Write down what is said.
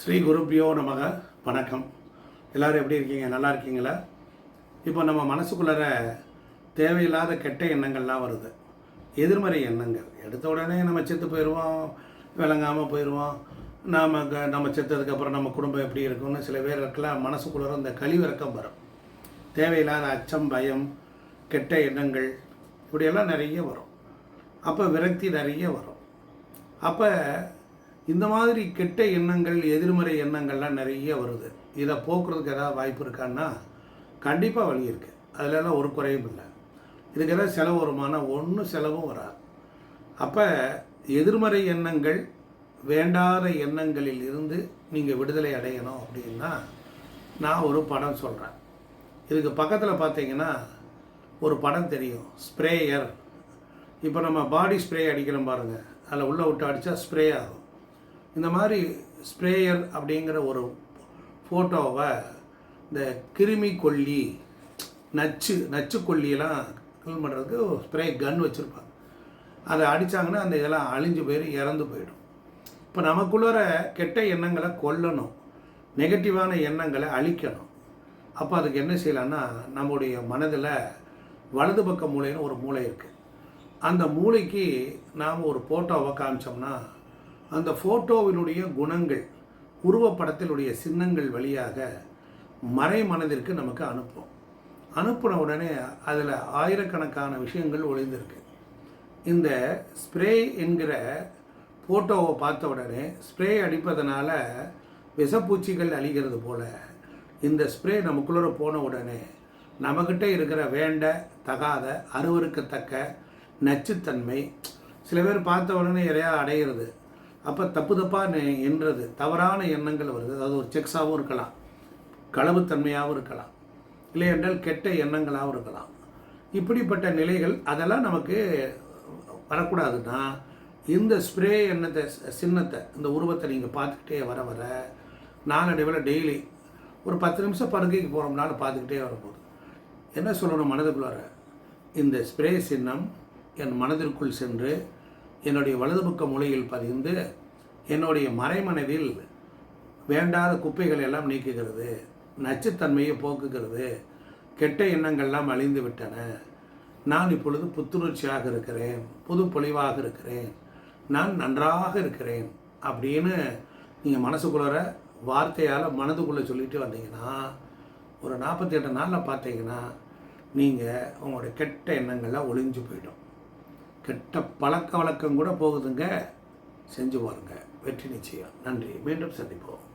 ஸ்ரீ குருப்பியோ நமக வணக்கம். எல்லாரும் எப்படி இருக்கீங்க? நல்லா இருக்கீங்களா? இப்போ நம்ம மனசுக்குள்ளார தேவையில்லாத கெட்ட எண்ணங்கள்லாம் வருது. எதிர்மறை எண்ணங்கள். எடுத்த உடனே நம்ம செத்து போயிடுவோம் விளங்காமல் போயிடுவோம். நாம் நம்ம செத்ததுக்கப்புறம் நம்ம குடும்பம் எப்படி இருக்கும்னு சில பேருக்கெல்லாம் மனசுக்குள்ளார இந்த கழிவிறக்கம் வரும். தேவையில்லாத அச்சம் பயம் கெட்ட எண்ணங்கள் இப்படியெல்லாம் நிறைய வரும். அப்போ விரக்தி நிறைய வரும். அப்போ இந்த மாதிரி கெட்ட எண்ணங்கள் எதிர்மறை எண்ணங்கள்லாம் நிறைய வருது. இதை போக்குறதுக்கு ஏதாவது வாய்ப்பு இருக்கான்னா கண்டிப்பாக வழி இருக்குது அதிலெல்லாம் ஒரு குறையும் இல்லை. இதுக்கு ஏதாவது செலவு வருமானா ஒன்றும் செலவும் வராது. அப்போ எதிர்மறை எண்ணங்கள் வேண்டாத எண்ணங்களில் இருந்து நீங்கள் விடுதலை அடையணும் அப்படின்னா நான் ஒரு படம் சொல்கிறேன் இதுக்கு பக்கத்தில் பார்த்தீங்கன்னா ஒரு படம் தெரியும். ஸ்ப்ரேயர். இப்போ நம்ம பாடி ஸ்ப்ரே அடிக்கிறோம் பாருங்கள் அதில் உள்ளே விட்டு அடித்தா ஸ்ப்ரே ஆகும். இந்த மாதிரி ஸ்ப்ரேயர் அப்படிங்கிற ஒரு ஃபோட்டோவை இந்த கிருமி கொல்லி நச்சு நச்சு கொல்லியெல்லாம் கிளீன் பண்ணுறதுக்கு ஸ்ப்ரே கன் வச்சுருப்பாங்க. அதை அடித்தாங்கன்னா அந்த இதெல்லாம் அழிஞ்சு போயிடு இறந்து போயிடும். இப்போ நமக்குள்ளற கெட்ட எண்ணங்களை கொல்லணும். நெகட்டிவான எண்ணங்களை அழிக்கணும். அப்போ அதுக்கு என்ன செய்யலான்னா நம்முடைய மனதில் வலது பக்க மூளைன்னு ஒரு மூளை இருக்குது அந்த மூளைக்கு நாம் ஒரு ஃபோட்டோவை காமிச்சோம்னா அந்த ஃபோட்டோவினுடைய குணங்கள் உருவப்படத்தினுடைய சின்னங்கள் வழியாக மறை மனதிற்கு நமக்கு அனுப்பும். அனுப்பின உடனே அதில் ஆயிரக்கணக்கான விஷயங்கள் ஒளிந்திருக்கு. இந்த ஸ்ப்ரே என்கிற ஃபோட்டோவை பார்த்த உடனே ஸ்ப்ரே அடிப்பதனால விஷப்பூச்சிகள் அழிகிறது போல இந்த ஸ்ப்ரே நமக்குள்ளே போன உடனே நம்மக்கிட்ட இருக்கிற வேண்ட தகாத அருவருக்கத்தக்க நச்சுத்தன்மை சில பேர் பார்த்த உடனே இறையா அடையிறது. அப்போ தப்பு தப்பாக என்றது தவறான எண்ணங்கள் வருது. அதாவது ஒரு செக்ஸாகவும் இருக்கலாம் களவுத்தன்மையாகவும் இருக்கலாம். இல்லை என்றால் கெட்ட எண்ணங்களாகவும் இருக்கலாம். இப்படிப்பட்ட நிலைகள் அதெல்லாம் நமக்கு வரக்கூடாதுன்னா இந்த ஸ்ப்ரே எண்ணத்தை சின்னத்தை இந்த உருவத்தை நீங்கள் பார்த்துக்கிட்டே வர வர நாளடைவில் டெய்லி ஒரு பத்து நிமிஷம் படுக்கைக்கு போகிறோம்னாலும் பார்த்துக்கிட்டே வரும்போது என்ன சொல்லணும் மனதுக்குள்ளார? இந்த ஸ்ப்ரே சின்னம் என் மனதிற்குள் சென்று என்னுடைய வலது பக்க மூலையில் பதிந்து என்னுடைய மறைமனதில் வேண்டாத குப்பைகள் எல்லாம் நீக்குகிறது நச்சுத்தன்மையை போக்குகிறது கெட்ட எண்ணங்கள்லாம் அழிந்து விட்டன. நான் இப்பொழுது புத்துணர்ச்சியாக இருக்கிறேன் புது பொலிவாக இருக்கிறேன் நான் நன்றாக இருக்கிறேன் அப்படின்னு நீங்கள் மனசுக்குள்ளார வார்த்தையால் மனதுக்குள்ளே சொல்லிட்டு வந்தீங்கன்னா ஒரு நாற்பத்தி எட்டு நாளில் பார்த்தீங்கன்னா நீங்கள் உங்களுடைய கெட்ட எண்ணங்கள்லாம் ஒளிஞ்சு போயிடும். கெட்ட பழக்க வழக்கம் கூட போகுதுங்க. செஞ்சு பாருங்க. வெற்றி நிச்சயம். நன்றி. மீண்டும் சந்திப்போம்.